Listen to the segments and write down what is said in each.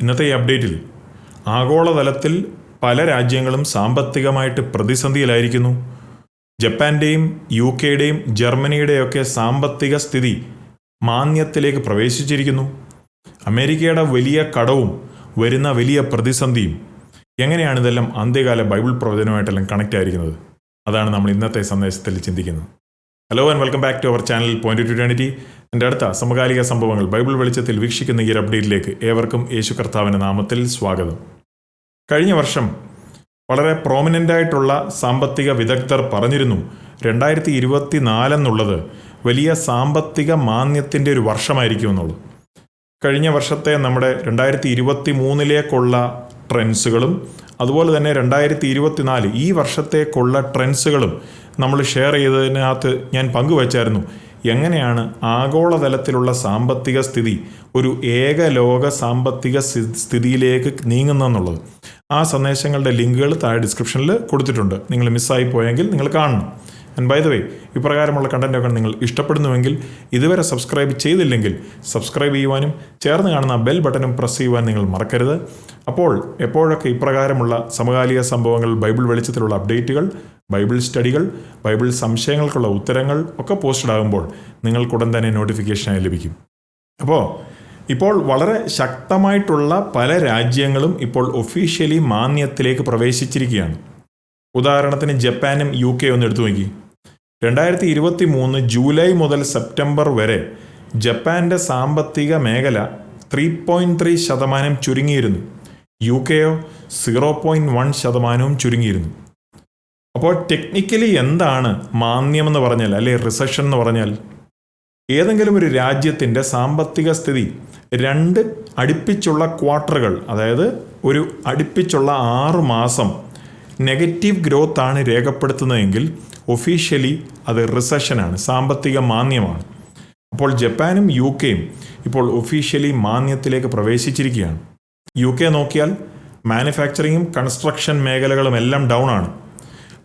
ഇന്നത്തെ ഈ അപ്ഡേറ്റിൽ ആഗോളതലത്തിൽ പല രാജ്യങ്ങളും സാമ്പത്തികമായിട്ട് പ്രതിസന്ധിയിലായിരിക്കുന്നു. ജപ്പാന്റെയും യു കെയുടെയും ജർമ്മനിയുടെയൊക്കെ സാമ്പത്തിക സ്ഥിതി മാന്യത്തിലേക്ക് പ്രവേശിച്ചിരിക്കുന്നു. അമേരിക്കയുടെ വലിയ കടവും വരുന്ന വലിയ പ്രതിസന്ധിയും എങ്ങനെയാണ് ഇതെല്ലാം അന്ത്യകാല ബൈബിൾ പ്രവചനമായിട്ടെല്ലാം കണക്റ്റ് ആയിരിക്കുന്നത്? അതാണ് നമ്മൾ ഇന്നത്തെ സന്ദേശത്തിൽ ചിന്തിക്കുന്നത്. Hello and welcome back to our channel point two twenty എന്റെ അടുത്ത സമകാലിക സംഭവങ്ങൾ ബൈബിൾ വെളിച്ചത്തിൽ വീക്ഷിക്കുന്ന ഈ അപ്ഡേറ്റിലേക്ക് ഏവർക്കും യേശു കർത്താവിന്റെ നാമത്തിൽ സ്വാഗതം. കഴിഞ്ഞ വർഷം വളരെ പ്രോമിനന്റ് ആയിട്ടുള്ള സാമ്പത്തിക വിദഗ്ധർ പറഞ്ഞിരുന്നു രണ്ടായിരത്തി ഇരുപത്തി നാലെന്നുള്ളത് വലിയ സാമ്പത്തിക മാന്യത്തിന്റെ ഒരു വർഷമായിരിക്കും എന്നുള്ളത് കഴിഞ്ഞ വർഷത്തെ നമ്മുടെ രണ്ടായിരത്തി ഇരുപത്തി മൂന്നിലേക്കുള്ള ട്രെൻഡ്സുകളും അതുപോലെ തന്നെ രണ്ടായിരത്തി ഇരുപത്തിനാല് ഈ വർഷത്തേക്കുള്ള ട്രെൻഡ്സുകളും നമ്മൾ ഷെയർ ചെയ്തതിനകത്ത് ഞാൻ പങ്കുവച്ചായിരുന്നു. എങ്ങനെയാണ് ആഗോളതലത്തിലുള്ള സാമ്പത്തിക സ്ഥിതി ഒരു ഏകലോക സാമ്പത്തിക സ്ഥിതിയിലേക്ക് നീങ്ങുന്നതെന്നുള്ളത്? ആ സന്ദേശങ്ങളുടെ ലിങ്കുകൾ താഴെ ഡിസ്ക്രിപ്ഷനിൽ കൊടുത്തിട്ടുണ്ട്. നിങ്ങൾ മിസ്സായി പോയെങ്കിൽ നിങ്ങൾ കാണണം. ആൻഡ് ബൈ ദ വേ ഇപ്രകാരമുള്ള കണ്ടന്റൊക്കെ നിങ്ങൾ ഇഷ്ടപ്പെടുന്നുവെങ്കിൽ ഇതുവരെ സബ്സ്ക്രൈബ് ചെയ്തില്ലെങ്കിൽ സബ്സ്ക്രൈബ് ചെയ്യുവാനും ചേർന്ന് കാണുന്ന ബെൽ ബട്ടനും പ്രസ് ചെയ്യുവാൻ നിങ്ങൾ മറക്കരുത്. അപ്പോൾ എപ്പോഴൊക്കെ ഇപ്രകാരമുള്ള സമകാലിക സംഭവങ്ങൾ ബൈബിൾ വെളിച്ചത്തിലുള്ള അപ്ഡേറ്റുകൾ ബൈബിൾ സ്റ്റഡികൾ ബൈബിൾ സംശയങ്ങൾക്കുള്ള ഉത്തരങ്ങൾ ഒക്കെ പോസ്റ്റഡ് ആകുമ്പോൾ നിങ്ങൾക്കുടൻ തന്നെ നോട്ടിഫിക്കേഷനായി ലഭിക്കും. അപ്പോൾ ഇപ്പോൾ വളരെ ശക്തമായിട്ടുള്ള പല രാജ്യങ്ങളും ഇപ്പോൾ ഒഫീഷ്യലി മാന്യത്തിലേക്ക് പ്രവേശിച്ചിരിക്കുകയാണ്. ഉദാഹരണത്തിന് ജപ്പാനും യു കെ ഒന്ന് എടുത്തു നോക്കി. രണ്ടായിരത്തി ഇരുപത്തി മൂന്ന് ജൂലൈ മുതൽ സെപ്റ്റംബർ വരെ ജപ്പാന്റെ സാമ്പത്തിക മേഖല ത്രീ പോയിന്റ് ത്രീ ശതമാനം ചുരുങ്ങിയിരുന്നു. യു കെയോ സീറോ പോയിന്റ് വൺ ശതമാനവും ചുരുങ്ങിയിരുന്നു. അപ്പോൾ ടെക്നിക്കലി എന്താണ് മാന്യമെന്ന് പറഞ്ഞാൽ അല്ലെ റിസഷൻ എന്ന് പറഞ്ഞാൽ? ഏതെങ്കിലും ഒരു രാജ്യത്തിന്റെ സാമ്പത്തിക സ്ഥിതി രണ്ട് അടുപ്പിച്ചുള്ള ക്വാർട്ടറുകൾ അതായത് ഒരു അടുപ്പിച്ചുള്ള ആറ് മാസം നെഗറ്റീവ് ഗ്രോത്ത് ആണ് രേഖപ്പെടുത്തുന്നതെങ്കിൽ ഒഫീഷ്യലി അത് റിസഷനാണ് സാമ്പത്തിക മാന്യമാണ് അപ്പോൾ ജപ്പാനും യു കെയും ഇപ്പോൾ ഒഫീഷ്യലി മാന്യത്തിലേക്ക് പ്രവേശിച്ചിരിക്കുകയാണ്. യു കെ നോക്കിയാൽ മാനുഫാക്ചറിങ്ങും കൺസ്ട്രക്ഷൻ മേഖലകളും എല്ലാം ഡൗൺ ആണ്.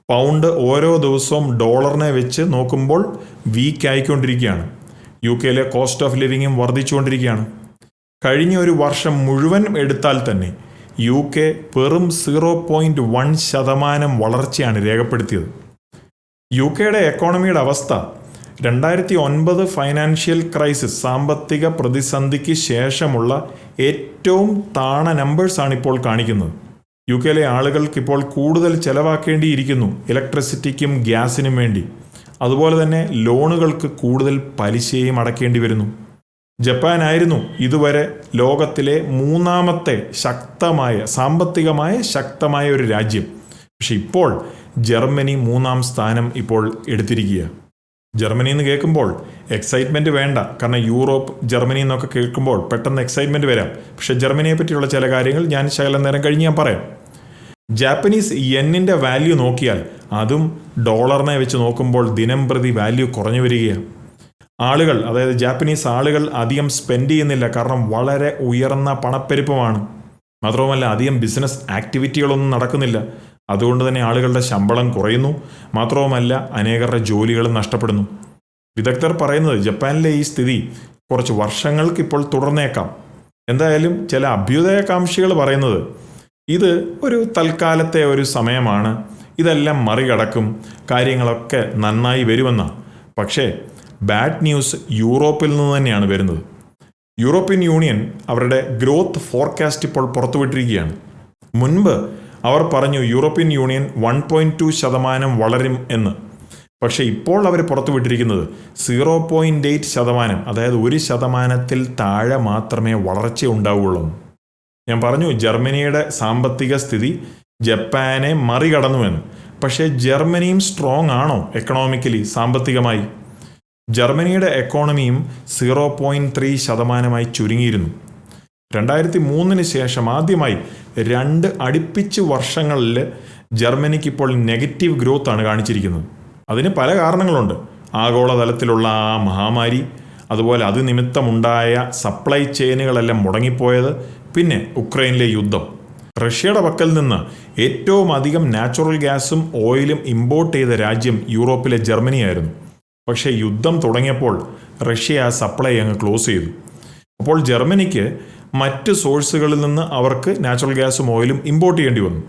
പൗണ്ട് ഓരോ ദിവസവും ഡോളറിനെ വെച്ച് നോക്കുമ്പോൾ വീക്ക് ആയിക്കൊണ്ടിരിക്കുകയാണ്. യു കെയിലെ കോസ്റ്റ് ഓഫ് ലിവിങ്ങും വർദ്ധിച്ചുകൊണ്ടിരിക്കുകയാണ്. കഴിഞ്ഞ ഒരു വർഷം മുഴുവൻ എടുത്താൽ തന്നെ യു കെ വെറും സീറോ പോയിന്റ് വൺ ശതമാനം വളർച്ചയാണ് രേഖപ്പെടുത്തിയത്. യു കെയുടെ എക്കോണമിയുടെ അവസ്ഥ രണ്ടായിരത്തി ഒൻപത് ഫൈനാൻഷ്യൽ ക്രൈസിസ് സാമ്പത്തിക പ്രതിസന്ധിക്ക് ശേഷമുള്ള ഏറ്റവും താണ നമ്പേഴ്സാണ് ഇപ്പോൾ കാണിക്കുന്നത്. യു കെയിലെ ആളുകൾക്ക് ഇപ്പോൾ കൂടുതൽ ചെലവാക്കേണ്ടിയിരിക്കുന്നു ഇലക്ട്രിസിറ്റിക്കും ഗ്യാസിനും വേണ്ടി. അതുപോലെ തന്നെ ലോണുകൾക്ക് കൂടുതൽ പലിശയും അടക്കേണ്ടി വരുന്നു. ജപ്പാനായിരുന്നു ഇതുവരെ ലോകത്തിലെ മൂന്നാമത്തെ ശക്തമായ സാമ്പത്തികമായ ശക്തമായ ഒരു രാജ്യം. പക്ഷെ ഇപ്പോൾ ജർമ്മനി മൂന്നാം സ്ഥാനം ഇപ്പോൾ എടുത്തിരിക്കുക ജർമ്മനി എന്ന് കേൾക്കുമ്പോൾ എക്സൈറ്റ്മെന്റ് വേണ്ട. കാരണം യൂറോപ്പ് ജർമ്മനി എന്നൊക്കെ കേൾക്കുമ്പോൾ പെട്ടെന്ന് എക്സൈറ്റ്മെന്റ് വരാം. പക്ഷേ ജർമ്മനിയെ പറ്റിയുള്ള ചില കാര്യങ്ങൾ ഞാൻ ശകലം നേരം കഴിഞ്ഞ് ഞാൻ പറയാം. ജാപ്പനീസ് യെന്നിന്റെ വാല്യൂ നോക്കിയാൽ അതും ഡോളറിനെ വെച്ച് നോക്കുമ്പോൾ ദിനം പ്രതി വാല്യൂ കുറഞ്ഞു വരികയാണ്. ആളുകൾ അതായത് ജാപ്പനീസ് ആളുകൾ അധികം സ്പെൻഡ് ചെയ്യുന്നില്ല. കാരണം വളരെ ഉയർന്ന പണപ്പെരുപ്പമാണ്. മാത്രവുമല്ല അധികം ബിസിനസ് ആക്ടിവിറ്റികളൊന്നും നടക്കുന്നില്ല. അതുകൊണ്ട് തന്നെ ആളുകളുടെ ശമ്പളം കുറയുന്നു. മാത്രവുമല്ല അനേകരുടെ ജോലികളും നഷ്ടപ്പെടുന്നു. വിദഗ്ധർ പറയുന്നത് ജപ്പാനിലെ ഈ സ്ഥിതി കുറച്ച് വർഷങ്ങൾക്ക് ഇപ്പോൾ തുടർന്നേക്കാം. എന്തായാലും ചില അഭ്യുദയകാംക്ഷികൾ പറയുന്നത് ഇത് ഒരു തൽക്കാലത്തെ ഒരു സമയമാണ്. ഇതെല്ലാം മറികടക്കും. കാര്യങ്ങളൊക്കെ നന്നായി വരുമെന്നാണ് പക്ഷേ ബാഡ് ന്യൂസ് യൂറോപ്പിൽ നിന്ന് തന്നെയാണ് വരുന്നത്. യൂറോപ്യൻ യൂണിയൻ അവരുടെ ഗ്രോത്ത് ഫോർകാസ്റ്റ് ഇപ്പോൾ പുറത്തുവിട്ടിരിക്കുകയാണ്. മുൻപ് അവർ പറഞ്ഞു European union one point two ശതമാനം വളരും എന്ന്. പക്ഷേ ഇപ്പോൾ അവർ പുറത്തുവിട്ടിരിക്കുന്നത് സീറോ പോയിന്റ് എയ്റ്റ് ശതമാനം അതായത് ഒരു ശതമാനത്തിൽ താഴെ മാത്രമേ വളർച്ച ഉണ്ടാവുകയുള്ളൂ. ഞാൻ പറഞ്ഞു ജർമ്മനിയുടെ സാമ്പത്തിക സ്ഥിതി ജപ്പാനെ മറികടന്നുവെന്ന്. പക്ഷേ ജർമ്മനിയും സ്ട്രോങ് ആണോ എക്കണോമിക്കലി സാമ്പത്തികമായി? ജർമ്മനിയുടെ എക്കോണമിയും സീറോ പോയിന്റ് ത്രീ ശതമാനമായി ചുരുങ്ങിയിരുന്നു. രണ്ടായിരത്തി മൂന്നിന് ശേഷം ആദ്യമായി രണ്ട് അടുപ്പിച്ച് വർഷങ്ങളിൽ ജർമ്മനിക്ക് ഇപ്പോൾ നെഗറ്റീവ് ഗ്രോത്ത് ആണ് കാണിച്ചിരിക്കുന്നത്. അതിന് പല കാരണങ്ങളുണ്ട്. ആഗോളതലത്തിലുള്ള ആ മഹാമാരി അതുപോലെ അത് നിമിത്തമുണ്ടായ സപ്ലൈ ചെയിനുകളെല്ലാം മുടങ്ങിപ്പോയത് പിന്നെ ഉക്രൈനിലെ യുദ്ധം. റഷ്യയുടെ പക്കൽ നിന്ന് ഏറ്റവും അധികം നാച്ചുറൽ ഗ്യാസും ഓയിലും ഇമ്പോർട്ട് ചെയ്ത രാജ്യം യൂറോപ്പിലെ ജർമ്മനിയായിരുന്നു. പക്ഷേ യുദ്ധം തുടങ്ങിയപ്പോൾ റഷ്യ ആ സപ്ലൈ അങ്ങ് ക്ലോസ് ചെയ്തു. അപ്പോൾ ജർമ്മനിക്ക് മറ്റ് സോഴ്സുകളിൽ നിന്ന് അവർക്ക് നാച്ചുറൽ ഗ്യാസും ഓയിലും ഇമ്പോർട്ട് ചെയ്യേണ്ടി വന്നു.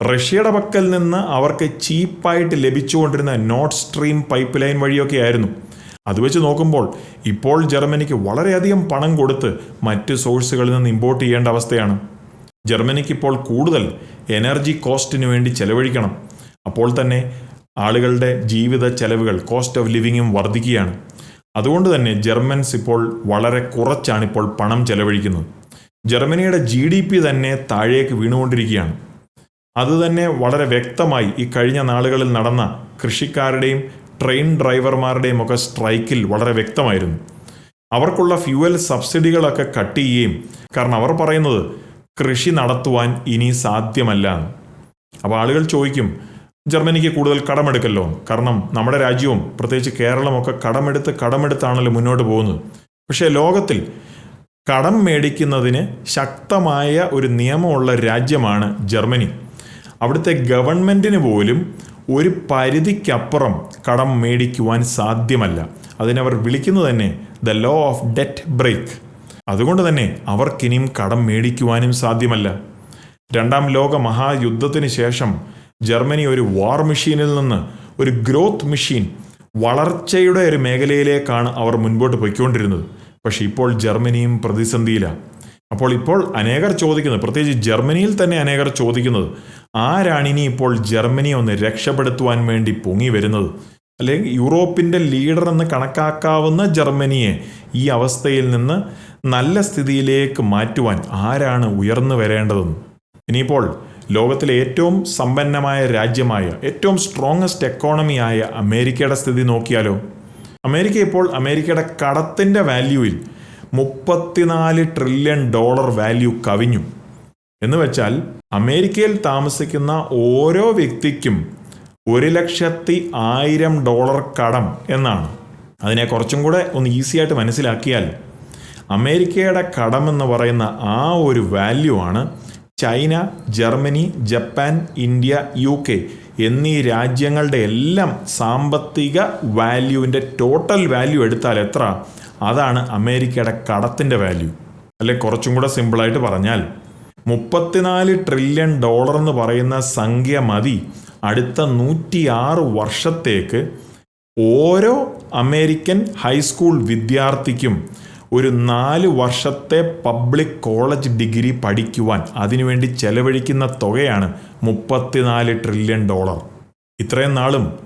റഷ്യയുടെ പക്കൽ നിന്ന് അവർക്ക് ചീപ്പായിട്ട് ലഭിച്ചുകൊണ്ടിരുന്ന നോർത്ത് സ്ട്രീം പൈപ്പ് ലൈൻ വഴിയൊക്കെ ആയിരുന്നു. അത് വെച്ച് നോക്കുമ്പോൾ ഇപ്പോൾ ജർമ്മനിക്ക് വളരെയധികം പണം കൊടുത്ത് മറ്റ് സോഴ്സുകളിൽ നിന്ന് ഇമ്പോർട്ട് ചെയ്യേണ്ട അവസ്ഥയാണ്. ജർമ്മനിക്ക് ഇപ്പോൾ കൂടുതൽ എനർജി കോസ്റ്റിന് വേണ്ടി ചെലവഴിക്കണം. അപ്പോൾ തന്നെ ആളുകളുടെ ജീവിത ചെലവുകൾ കോസ്റ്റ് ഓഫ് ലിവിങ്ങും വർദ്ധിക്കുകയാണ്. അതുകൊണ്ട് തന്നെ ജർമ്മൻസ് ഇപ്പോൾ വളരെ കുറച്ചാണ് ഇപ്പോൾ പണം ചെലവഴിക്കുന്നത്. ജർമ്മനിയുടെ ജി ഡി പി തന്നെ താഴേക്ക് വീണുകൊണ്ടിരിക്കുകയാണ്. അതുതന്നെ വളരെ വ്യക്തമായി ഈ കഴിഞ്ഞ നാളുകളിൽ നടന്ന കൃഷിക്കാരുടെയും ട്രെയിൻ ഡ്രൈവർമാരുടെയും ഒക്കെ സ്ട്രൈക്കിൽ വളരെ വ്യക്തമായിരുന്നു. അവർക്കുള്ള ഫ്യൂവൽ സബ്സിഡികളൊക്കെ കട്ട് ചെയ്യുകയും കാരണം അവർ പറയുന്നത് കൃഷി നടത്തുവാൻ ഇനി സാധ്യമല്ല. അപ്പോൾ ആളുകൾ ചോദിക്കും ജർമ്മനിക്ക് കൂടുതൽ കടമെടുക്കല്ലോ. കാരണം നമ്മുടെ രാജ്യവും പ്രത്യേകിച്ച് കേരളമൊക്കെ കടമെടുത്ത് കടമെടുത്താണല്ലോ മുന്നോട്ട് പോകുന്നത്. പക്ഷേ ലോകത്തിൽ കടം മേടിക്കുന്നതിന് ശക്തമായ ഒരു നിയമമുള്ള രാജ്യമാണ് ജർമ്മനി. അവിടുത്തെ ഗവൺമെന്റിന് പോലും ഒരു പരിധിക്കപ്പുറം കടം മേടിക്കുവാൻ സാധ്യമല്ല. അതിനവർ വിളിക്കുന്നത് തന്നെ the law of debt brake അതുകൊണ്ട് തന്നെ അവർക്കിനിയും കടം മേടിക്കുവാനും സാധ്യമല്ല. രണ്ടാം ലോക മഹായുദ്ധത്തിന് ശേഷം ജർമ്മനി ഒരു വാർ മെഷീനിൽ നിന്ന് ഒരു ഗ്രോത്ത് മെഷീൻ വളർച്ചയുടെ ഒരു മേഖലയിലേക്കാണ് അവർ മുൻപോട്ട് പോയിക്കൊണ്ടിരുന്നത്. പക്ഷേ ഇപ്പോൾ ജർമ്മനിയും പ്രതിസന്ധിയിലാണ് അപ്പോൾ ഇപ്പോൾ അനേകർ ചോദിക്കുന്നത് പ്രത്യേകിച്ച് ജർമ്മനിയിൽ തന്നെ അനേകർ ചോദിക്കുന്നത് ആരാണിനി ഇപ്പോൾ ജർമ്മനിയെ ഒന്ന് രക്ഷപ്പെടുത്തുവാൻ വേണ്ടി പൊങ്ങി വരുന്നത്? അല്ലെങ്കിൽ യൂറോപ്പിന്റെ ലീഡർ എന്ന് കണക്കാക്കാവുന്ന ജർമ്മനിയെ ഈ അവസ്ഥയിൽ നിന്ന് നല്ല സ്ഥിതിയിലേക്ക് മാറ്റുവാൻ ആരാണ് ഉയർന്നു വരേണ്ടതെന്ന്? ഇനിയിപ്പോൾ ലോകത്തിലെ ഏറ്റവും സമ്പന്നമായ രാജ്യമായ ഏറ്റവും സ്ട്രോങ്ങസ്റ്റ് എക്കോണമിയായ അമേരിക്കയുടെ സ്ഥിതി നോക്കിയാലോ? അമേരിക്ക ഇപ്പോൾ അമേരിക്കയുടെ കടത്തിന്റെ വാല്യൂവിൽ മുപ്പത്തിനാല് ട്രില്യൺ ഡോളർ വാല്യൂ കവിഞ്ഞു. എന്ന് വെച്ചാൽ അമേരിക്കയിൽ താമസിക്കുന്ന ഓരോ വ്യക്തിക്കും ഒരു ലക്ഷത്തി ആയിരം ഡോളർ കടം എന്നാണ്. അതിനെ കുറച്ചും കൂടെ ഒന്ന് ഈസി ആയിട്ട് മനസ്സിലാക്കിയാൽ അമേരിക്കയുടെ കടം എന്ന് പറയുന്ന ആ ഒരു വാല്യൂ ആണ് China Germany Japan India U K എന്നീ രാജ്യങ്ങളുടെ എല്ലാം സാമ്പത്തിക വാല്യൂവിന്റെ ടോട്ടൽ വാല്യൂ എടുത്താൽ എത്ര? അതാണ് അമേരിക്കയുടെ കടത്തിന്റെ വാല്യൂ അല്ലെ? കുറച്ചും കൂടെ സിമ്പിളായിട്ട് പറഞ്ഞാൽ മുപ്പത്തിനാല് ട്രില്യൺ ഡോളർ എന്ന് പറയുന്ന സംഖ്യ മതി. അടുത്ത നൂറ്റിയാറ് വർഷത്തേക്ക് ഓരോ അമേരിക്കൻ ഹൈസ്കൂൾ വിദ്യാർത്ഥിക്കും ഒരു നാല് വർഷത്തെ പബ്ലിക് കോളേജ് ഡിഗ്രി പഠിക്കുവാൻ അതിനുവേണ്ടി ചെലവഴിക്കുന്ന തുകയാണ് മുപ്പത്തിനാല് ട്രില്യൺ ഡോളർ. ഇത്രയും നാളും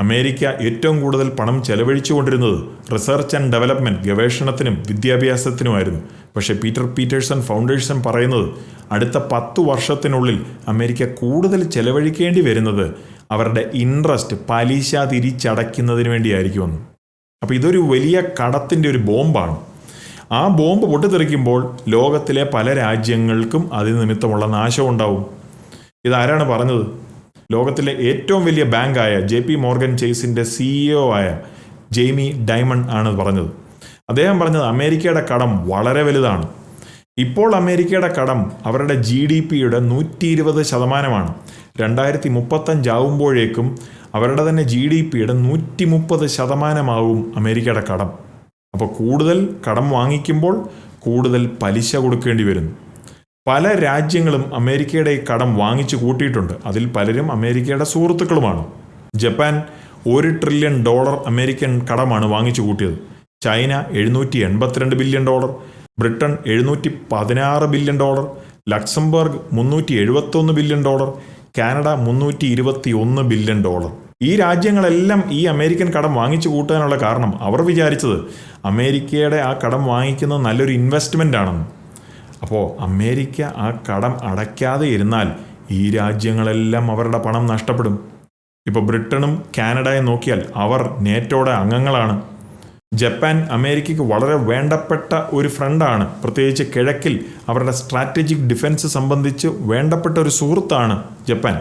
അമേരിക്ക ഏറ്റവും കൂടുതൽ പണം ചെലവഴിച്ചുകൊണ്ടിരുന്നത് റിസർച്ച് ആൻഡ് ഡെവലപ്മെന്റ് ഗവേഷണത്തിനും വിദ്യാഭ്യാസത്തിനുമായിരുന്നു. പക്ഷേ പീറ്റർ പീറ്റേഴ്സൺ ഫൗണ്ടേഴ്സൺ പറയുന്നത് അടുത്ത പത്തു വർഷത്തിനുള്ളിൽ അമേരിക്ക കൂടുതൽ ചെലവഴിക്കേണ്ടി വരുന്നത് അവരുടെ ഇൻട്രസ്റ്റ് പലിശ തിരിച്ചടയ്ക്കുന്നതിന് വേണ്ടിയായിരിക്കുമെന്ന്. അപ്പോൾ ഇതൊരു വലിയ കടത്തിന്റെ ഒരു ബോംബാണ്. ആ ബോംബ് പൊട്ടിത്തെറിക്കുമ്പോൾ ലോകത്തിലെ പല രാജ്യങ്ങൾക്കും അതിന് നിമിത്തമുള്ള നാശം ഉണ്ടാവും. ഇതാരാണ് പറഞ്ഞത്? ലോകത്തിലെ ഏറ്റവും വലിയ ബാങ്കായ ജെ പി മോർഗൻ ചേസിന്റെ സിഇഒ ആയ ജെയ്മി ഡയമണ്ട് ആണ് പറഞ്ഞത്. അദ്ദേഹം പറഞ്ഞത് അമേരിക്കയുടെ കടം വളരെ വലുതാണ്. ഇപ്പോൾ അമേരിക്കയുടെ കടം അവരുടെ ജി ഡി പിയുടെ നൂറ്റി ഇരുപത് ശതമാനമാണ്. രണ്ടായിരത്തി മുപ്പത്തഞ്ചാവുമ്പോഴേക്കും അവരുടെ തന്നെ ജി ഡി പിയുടെ നൂറ്റി മുപ്പത് ശതമാനമാവും അമേരിക്കയുടെ കടം. അപ്പോൾ കൂടുതൽ കടം വാങ്ങിക്കുമ്പോൾ കൂടുതൽ പലിശ കൊടുക്കേണ്ടി വരുന്നു. പല രാജ്യങ്ങളും അമേരിക്കയുടെ ഈ കടം വാങ്ങിച്ചു കൂട്ടിയിട്ടുണ്ട്. അതിൽ പലരും അമേരിക്കയുടെ സുഹൃത്തുക്കളുമാണ്. ജപ്പാൻ ഒരു ട്രില്യൺ ഡോളർ അമേരിക്കൻ കടമാണ് വാങ്ങിച്ചു കൂട്ടിയത്. ചൈന എഴുന്നൂറ്റി എൺപത്തിരണ്ട് ബില്യൺ ഡോളർ ബ്രിട്ടൻ എഴുന്നൂറ്റി പതിനാറ് ബില്യൺ ഡോളർ ലക്സംബർഗ് മുന്നൂറ്റി എഴുപത്തൊന്ന് ബില്യൺ ഡോളർ കാനഡ മുന്നൂറ്റി ഇരുപത്തി ഒന്ന് ബില്യൺ ഡോളർ. ഈ രാജ്യങ്ങളെല്ലാം ഈ അമേരിക്കൻ കടം വാങ്ങിച്ചു കൂട്ടാനുള്ള കാരണം അവർ വിചാരിച്ചത് അമേരിക്കയുടെ ആ കടം വാങ്ങിക്കുന്നത് നല്ലൊരു ഇൻവെസ്റ്റ്മെന്റ് ആണെന്ന്. അപ്പോൾ അമേരിക്ക ആ കടം അടയ്ക്കാതെ ഇരുന്നാൽ ഈ രാജ്യങ്ങളെല്ലാം അവരുടെ പണം നഷ്ടപ്പെടും. ഇപ്പോൾ ബ്രിട്ടനും കാനഡയും നോക്കിയാൽ അവർ നേറ്റോയുടെ അംഗങ്ങളാണ്. ജപ്പാൻ അമേരിക്കയ്ക്ക് വളരെ വേണ്ടപ്പെട്ട ഒരു ഫ്രണ്ടാണ് പ്രത്യേകിച്ച് കിഴക്കിൽ അവരുടെ സ്ട്രാറ്റജിക് ഡിഫൻസ് സംബന്ധിച്ച് വേണ്ടപ്പെട്ട ഒരു സുഹൃത്താണ് ജപ്പാൻ.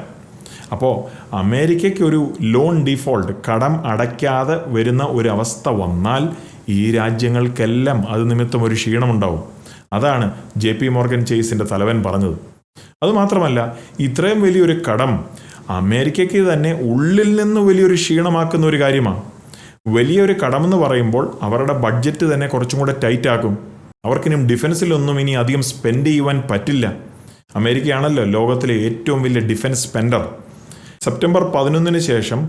അപ്പോൾ അമേരിക്കയ്ക്ക് ഒരു ലോൺ ഡിഫോൾട്ട് കടം അടയ്ക്കാതെ വരുന്ന ഒരു അവസ്ഥ വന്നാൽ ഈ രാജ്യങ്ങൾക്കെല്ലാം അത് നിമിത്തം ഒരു ക്ഷീണമുണ്ടാവും. അതാണ് ജെ പി മോർഗൻ ചേസിന്റെ തലവൻ പറഞ്ഞത്. അതുമാത്രമല്ല ഇത്രയും വലിയൊരു കടം അമേരിക്കയ്ക്ക് തന്നെ ഉള്ളിൽ നിന്ന് വലിയൊരു ക്ഷീണമാക്കുന്ന ഒരു കാര്യമാണ്. വലിയൊരു കടമെന്ന് പറയുമ്പോൾ അവരുടെ ബഡ്ജറ്റ് തന്നെ കുറച്ചും കൂടെ ടൈറ്റ് ആക്കും അവർക്കിനും ഡിഫൻസിലൊന്നും ഇനി അധികം സ്പെൻഡ് ചെയ്യുവാൻ പറ്റില്ല. അമേരിക്കയാണല്ലോ ലോകത്തിലെ ഏറ്റവും വലിയ ഡിഫൻസ് സ്പെൻഡർ. സെപ്റ്റംബർ പതിനൊന്നിന് ശേഷം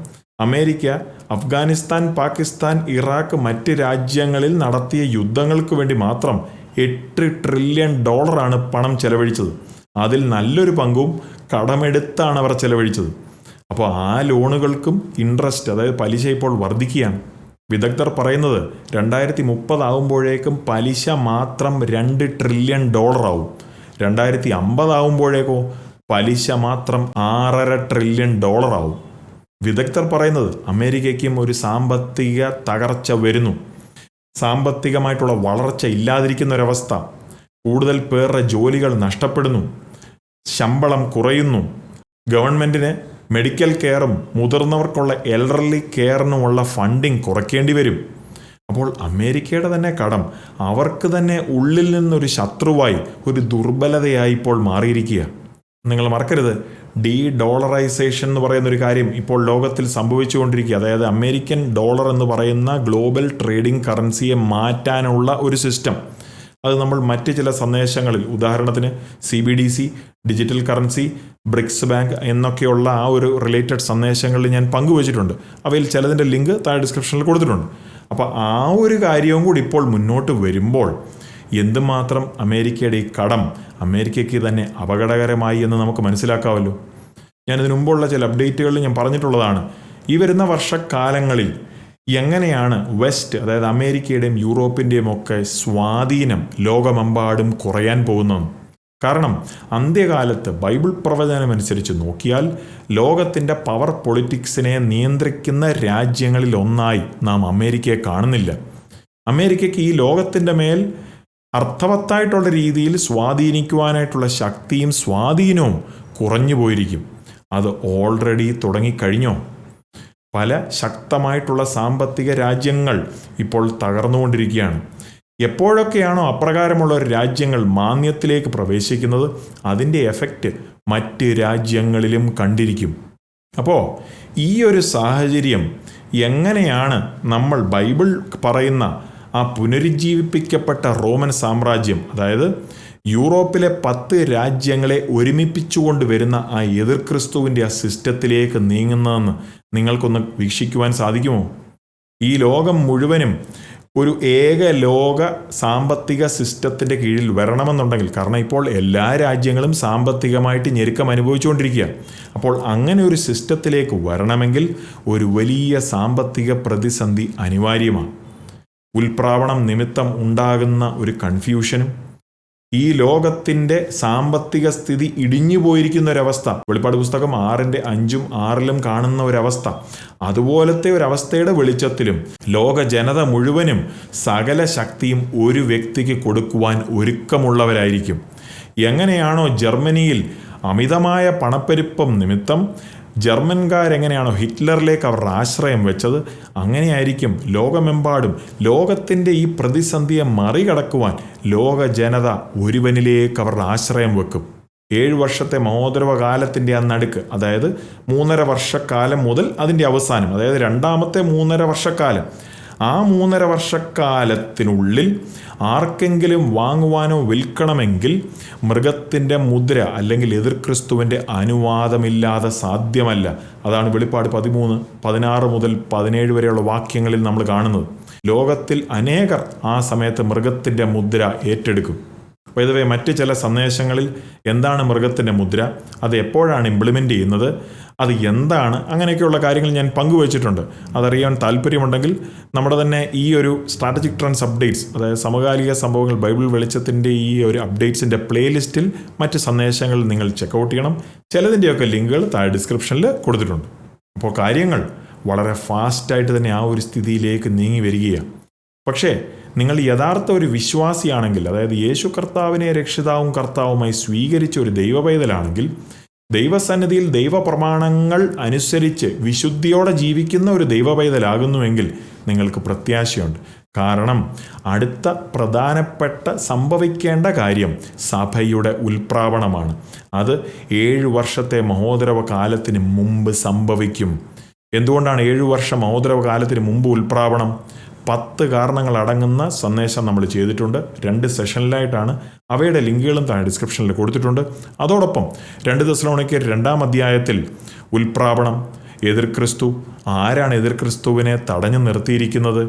അമേരിക്ക അഫ്ഗാനിസ്ഥാൻ പാകിസ്ഥാൻ ഇറാഖ് മറ്റ് രാജ്യങ്ങളിൽ നടത്തിയ യുദ്ധങ്ങൾക്ക് വേണ്ടി മാത്രം എട്ട് ട്രില്യൺ ഡോളറാണ് പണം ചെലവഴിച്ചത്. അതിൽ നല്ലൊരു പങ്കും കടമെടുത്താണ് അവർ ചെലവഴിച്ചത്. അപ്പോൾ ആ ലോണുകൾക്കും ഇൻട്രസ്റ്റ് അതായത് പലിശ ഇപ്പോൾ വർദ്ധിക്കുകയാണ്. വിദഗ്ധർ പറയുന്നത് രണ്ടായിരത്തി മുപ്പതാവുമ്പോഴേക്കും പലിശ മാത്രം രണ്ട് ട്രില്യൺ ഡോളറാവും. രണ്ടായിരത്തി അമ്പതാകുമ്പോഴേക്കോ പലിശ മാത്രം ആറര ട്രില്യൺ ഡോളറാവും വിദഗ്ധർ പറയുന്നത് അമേരിക്കയ്ക്കും ഒരു സാമ്പത്തിക തകർച്ച വരുന്നു. സാമ്പത്തികമായിട്ടുള്ള വളർച്ച ഇല്ലാതിരിക്കുന്ന ഒരവസ്ഥ കൂടുതൽ പേരുടെ ജോലികൾ നഷ്ടപ്പെടുന്നു. ശമ്പളം കുറയുന്നു. ഗവൺമെന്റിന് മെഡിക്കൽ കെയറും മുതിർന്നവർക്കുള്ള എൽഡർലി കെയറിനുമുള്ള ഫണ്ടിങ് കുറയ്ക്കേണ്ടി വരും. അപ്പോൾ അമേരിക്കയുടെ തന്നെ കടം അവർക്ക് തന്നെ ഉള്ളിൽ നിന്നൊരു ശത്രുവായി ഒരു ദുർബലതയായി ഇപ്പോൾ മാറിയിരിക്കുക നിങ്ങൾ മറക്കരുത്. ഡീ ഡോളറൈസേഷൻ എന്ന് പറയുന്ന ഒരു കാര്യം ഇപ്പോൾ ലോകത്തിൽ സംഭവിച്ചുകൊണ്ടിരിക്കുക അതായത് അമേരിക്കൻ ഡോളർ എന്ന് പറയുന്ന ഗ്ലോബൽ ട്രേഡിംഗ് കറൻസിയെ മാറ്റാനുള്ള ഒരു സിസ്റ്റം. അത് നമ്മൾ മറ്റ് ചില സന്ദേശങ്ങളിൽ ഉദാഹരണത്തിന് C B D C digital currency BRICS bank എന്നൊക്കെയുള്ള ആ ഒരു റിലേറ്റഡ് സന്ദേശങ്ങളിൽ ഞാൻ പങ്കുവച്ചിട്ടുണ്ട്. അവയിൽ ചിലതിന്റെ ലിങ്ക് താഴെ ഡിസ്ക്രിപ്ഷനിൽ കൊടുത്തിട്ടുണ്ട്. അപ്പോൾ ആ ഒരു കാര്യവും കൂടി ഇപ്പോൾ മുന്നോട്ട് വരുമ്പോൾ എന്തുമാത്രം അമേരിക്കയുടെ ഈ കടം അമേരിക്കയ്ക്ക് തന്നെ അപകടകരമായി എന്ന് നമുക്ക് മനസ്സിലാക്കാമല്ലോ ഞാനിതിനു മുമ്പുള്ള ചില അപ്ഡേറ്റുകളിൽ ഞാൻ പറഞ്ഞിട്ടുള്ളതാണ്. ഈ വരുന്ന വർഷക്കാലങ്ങളിൽ എങ്ങനെയാണ് വെസ്റ്റ് അതായത് അമേരിക്കയുടെയും യൂറോപ്പിന്റെയും ഒക്കെ സ്വാധീനം ലോകമെമ്പാടും കുറയാൻ പോകുന്നത്? കാരണം അന്ത്യകാലത്ത് ബൈബിൾ പ്രവചനമനുസരിച്ച് നോക്കിയാൽ ലോകത്തിന്റെ പവർ പൊളിറ്റിക്സിനെ നിയന്ത്രിക്കുന്ന രാജ്യങ്ങളിൽ ഒന്നായി നാം അമേരിക്കയെ കാണുന്നില്ല. അമേരിക്കയ്ക്ക് ഈ ലോകത്തിന്റെ മേൽ അർത്ഥവത്തായിട്ടുള്ള രീതിയിൽ സ്വാധീനിക്കുവാനായിട്ടുള്ള ശക്തിയും സ്വാധീനവും കുറഞ്ഞു പോയിരിക്കും. അത് ഓൾറെഡി തുടങ്ങിക്കഴിഞ്ഞോ? പല ശക്തമായിട്ടുള്ള സാമ്പത്തിക രാജ്യങ്ങൾ ഇപ്പോൾ തകർന്നുകൊണ്ടിരിക്കുകയാണ്. എപ്പോഴൊക്കെയാണോ അപ്രകാരമുള്ള ഒരു രാജ്യങ്ങൾ മാന്യത്തിലേക്ക് പ്രവേശിക്കുന്നത് അതിന്റെ എഫക്റ്റ് മറ്റ് രാജ്യങ്ങളിലും കണ്ടിരിക്കും. അപ്പോൾ ഈ ഒരു സാഹചര്യം എങ്ങനെയാണ് നമ്മൾ ബൈബിൾ പറയുന്ന ആ പുനരുജ്ജീവിപ്പിക്കപ്പെട്ട റോമൻ സാമ്രാജ്യം അതായത് യൂറോപ്പിലെ പത്ത് രാജ്യങ്ങളെ ഒരുമിപ്പിച്ചുകൊണ്ട് വരുന്ന ആ എതിർ ക്രിസ്തുവിന്റെ ആ സിസ്റ്റത്തിലേക്ക് നീങ്ങുന്നതെന്ന് നിങ്ങൾക്കൊന്ന് വീക്ഷിക്കുവാൻ സാധിക്കുമോ? ഈ ലോകം മുഴുവനും ഒരു ഏക ലോക സാമ്പത്തിക സിസ്റ്റത്തിന്റെ കീഴിൽ വരണമെന്നുണ്ടെങ്കിൽ കാരണം ഇപ്പോൾ എല്ലാ രാജ്യങ്ങളും സാമ്പത്തികമായിട്ട് ഞെരുക്കം അനുഭവിച്ചുകൊണ്ടിരിക്കുക. അപ്പോൾ അങ്ങനെ ഒരു സിസ്റ്റത്തിലേക്ക് വരണമെങ്കിൽ ഒരു വലിയ സാമ്പത്തിക പ്രതിസന്ധി അനിവാര്യമാണ്. ഉൽപ്രാവണം നിമിത്തം ഉണ്ടാകുന്ന ഒരു കൺഫ്യൂഷനും ഈ ലോകത്തിന്റെ സാമ്പത്തിക സ്ഥിതി ഇടിഞ്ഞു പോയിരിക്കുന്ന ഒരവസ്ഥ വെളിപ്പാട് പുസ്തകം ആറിന്റെ അഞ്ചും ആറിലും കാണുന്ന ഒരവസ്ഥ അതുപോലത്തെ ഒരവസ്ഥയുടെ വെളിച്ചത്തിലും ലോക ജനത മുഴുവനും സകല ശക്തിയും ഒരു വ്യക്തിക്ക് കൊടുക്കുവാൻ ഒരുക്കമുള്ളവരായിരിക്കും. എങ്ങനെയാണോ ജർമ്മനിയിൽ അമിതമായ പണപ്പെരുപ്പം നിമിത്തം ജർമ്മൻകാരെങ്ങനെയാണോ ഹിറ്റ്ലറിലേക്ക് അവരുടെ ആശ്രയം വെച്ചത് അങ്ങനെയായിരിക്കും ലോകമെമ്പാടും ലോകത്തിന്റെ ഈ പ്രതിസന്ധിയെ മറികടക്കുവാൻ ലോക ജനത ഒരുവനിലേക്ക് അവരുടെ ആശ്രയം വെക്കും. ഏഴ് വർഷത്തെ മഹോദരവ കാലത്തിന്റെ ആ നടുക്ക് അതായത് മൂന്നര വർഷക്കാലം മുതൽ അതിന്റെ അവസാനം അതായത് രണ്ടാമത്തെ മൂന്നര വർഷക്കാലം ആ മൂന്നര വർഷക്കാലത്തിനുള്ളിൽ ആർക്കെങ്കിലും വാങ്ങുവാനോ വിൽക്കണമെങ്കിൽ മൃഗത്തിന്റെ മുദ്ര അല്ലെങ്കിൽ എതിർ ക്രിസ്തുവിന്റെ അനുവാദമില്ലാതെ സാധ്യമല്ല. അതാണ് വെളിപ്പാട് പതിമൂന്ന് പതിനാറ് മുതൽ പതിനേഴ് വരെയുള്ള വാക്യങ്ങളിൽ നമ്മൾ കാണുന്നത്. ലോകത്തിൽ അനേകർ ആ സമയത്ത് മൃഗത്തിന്റെ മുദ്ര ഏറ്റെടുക്കും. വൈദവേ മറ്റ് ചില സന്ദേശങ്ങളിൽ എന്താണ് മൃഗത്തിന്റെ മുദ്ര? അത് എപ്പോഴാണ് ഇംപ്ലിമെന്റ് ചെയ്യുന്നത്? അത് എന്താണ്? അങ്ങനെയൊക്കെയുള്ള കാര്യങ്ങൾ ഞാൻ പങ്കുവച്ചിട്ടുണ്ട്. അതറിയാൻ താല്പര്യമുണ്ടെങ്കിൽ നമ്മുടെ തന്നെ ഈ ഒരു സ്ട്രാറ്റജിക് ട്രെൻഡ്സ് അപ്ഡേറ്റ്സ് അതായത് സമകാലിക സംഭവങ്ങൾ ബൈബിൾ വെളിച്ചത്തിന്റെ ഈ ഒരു അപ്ഡേറ്റ്സിന്റെ പ്ലേലിസ്റ്റിൽ മറ്റ് സന്ദേശങ്ങൾ നിങ്ങൾ ചെക്കൗട്ട് ചെയ്യണം. ചിലതിന്റെയൊക്കെ ലിങ്കുകൾ താഴെ ഡിസ്ക്രിപ്ഷനിൽ കൊടുത്തിട്ടുണ്ട്. അപ്പോൾ കാര്യങ്ങൾ വളരെ ഫാസ്റ്റായിട്ട് തന്നെ ആ ഒരു സ്ഥിതിയിലേക്ക് നീങ്ങി വരികയാണ്. പക്ഷേ നിങ്ങൾ യഥാർത്ഥ ഒരു വിശ്വാസിയാണെങ്കിൽ അതായത് യേശു കർത്താവിനെ രക്ഷിതാവും കർത്താവുമായി സ്വീകരിച്ച ഒരു ദൈവപൈതലാണെങ്കിൽ ദൈവസന്നിധിയിൽ ദൈവപ്രമാണങ്ങൾ അനുസരിച്ച് വിശുദ്ധിയോടെ ജീവിക്കുന്ന ഒരു ദൈവപൈതലാകുന്നുവെങ്കിൽ നിങ്ങൾക്ക് പ്രത്യാശയുണ്ട്. കാരണം അടുത്ത പ്രധാനപ്പെട്ട സംഭവിക്കേണ്ട കാര്യം സഭയുടെ ഉൽപ്രാവണമാണ്. അത് ഏഴു വർഷത്തെ മഹോദരവ കാലത്തിന് മുമ്പ് സംഭവിക്കും. എന്തുകൊണ്ടാണ് ഏഴു വർഷം മഹോദരവ കാലത്തിന് മുമ്പ് ഉൽപ്രാവണം? പത്ത് കാരണങ്ങൾ അടങ്ങുന്ന സന്ദേശം നമ്മൾ ചെയ്തിട്ടുണ്ട്. രണ്ട് സെഷനിലായിട്ടാണ്. അവയുടെ ലിങ്കുകളും താഴെ ഡിസ്ക്രിപ്ഷനിൽ കൊടുത്തിട്ടുണ്ട്. അതോടൊപ്പം രണ്ട് ദശലോണിക്ക് രണ്ടാം അധ്യായത്തിൽ ഉൽപ്രാപണം എതിർ ക്രിസ്തു ആരാണ് എതിർ ക്രിസ്തുവിനെ തടഞ്ഞു നിർത്തിയിരിക്കുന്നത്?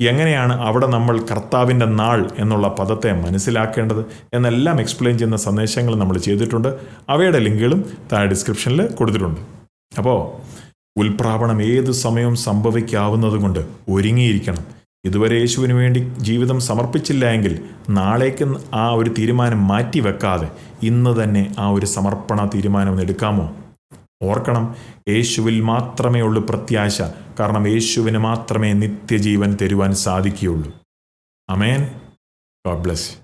എങ്ങനെയാണ് അവിടെ നമ്മൾ കർത്താവിന്റെ നാൾ എന്നുള്ള പദത്തെ മനസ്സിലാക്കേണ്ടത്? എന്നെല്ലാം എക്സ്പ്ലെയിൻ ചെയ്യുന്ന സന്ദേശങ്ങൾ നമ്മൾ ചെയ്തിട്ടുണ്ട്. അവയുടെ ലിങ്കുകളും താഴെ ഡിസ്ക്രിപ്ഷനിൽ കൊടുത്തിട്ടുണ്ട്. അപ്പോൾ ഉൽപ്രാപണം ഏത് സമയവും സംഭവിക്കാവുന്നതുകൊണ്ട് ഒരുങ്ങിയിരിക്കണം. ഇതുവരെ യേശുവിന് വേണ്ടി ജീവിതം സമർപ്പിച്ചില്ല എങ്കിൽ നാളേക്ക് ആ ഒരു തീരുമാനം മാറ്റിവെക്കാതെ ഇന്ന് തന്നെ ആ ഒരു സമർപ്പണ തീരുമാനം എടുക്കാമോ? ഓർക്കണം യേശുവിൽ മാത്രമേ ഉള്ളൂ പ്രത്യാശ. കാരണം യേശുവിന് മാത്രമേ നിത്യജീവൻ തരുവാൻ സാധിക്കുകയുള്ളൂ. അമേൻ ഗോഡ് ബ്ലസ്